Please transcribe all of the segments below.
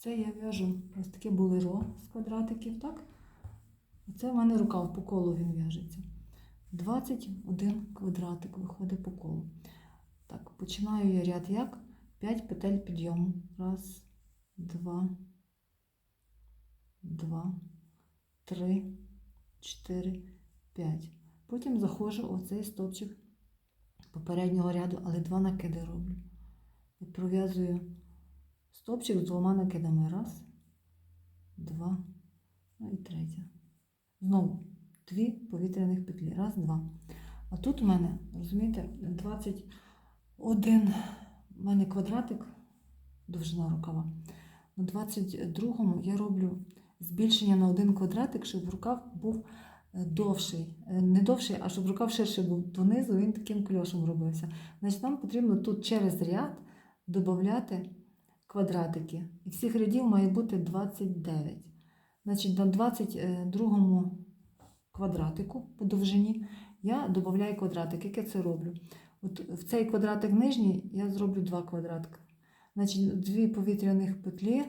Це я в'яжу ось таке болеро з квадратиків, так? Оце в мене рукав по колу він в'яжеться. 21 квадратик виходить по колу. Так, починаю я ряд як? 5 петель підйому. Раз, два, два, три, чотири, п'ять. Потім заходжу у цей стовпчик попереднього ряду, але два накиди роблю. Пров'язую стовпчик з двома накидами. Раз, два, ну і третя. Знову дві повітряних петлі. Раз, два. А тут у мене, розумієте, 21 у мене квадратик, довжина рукава. На 22-му я роблю збільшення на один квадратик, щоб рукав був е, довший. Е, Не довший, а щоб рукав ширший був донизу, він таким кльошем робився. Значить, нам потрібно тут через ряд додати квадратики. І всіх рядів має бути 29. Значить, на 22 квадратику по довжині я додаю квадратик. Як я це роблю? От в цей квадратик нижній я зроблю два квадратика. Значить, дві повітряних петлі,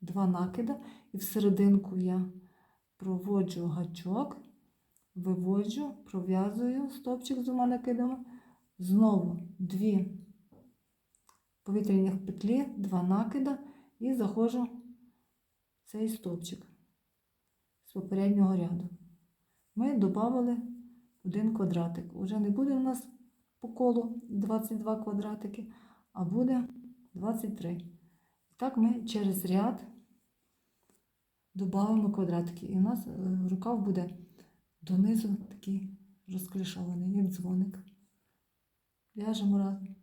два накида, і всерединку я проводжу гачок, виводжу, пров'язую стовпчик з двома накидами. Знову дві повітряних петлі, два накида і заходжу цей стовпчик з попереднього ряду. Ми додали один квадратик. Уже не буде у нас по колу 22 квадратики, а буде 23. І так ми через ряд додаємо квадратики. І у нас е, рукав буде донизу такий розклішований, як дзвоник. В'яжемо разом.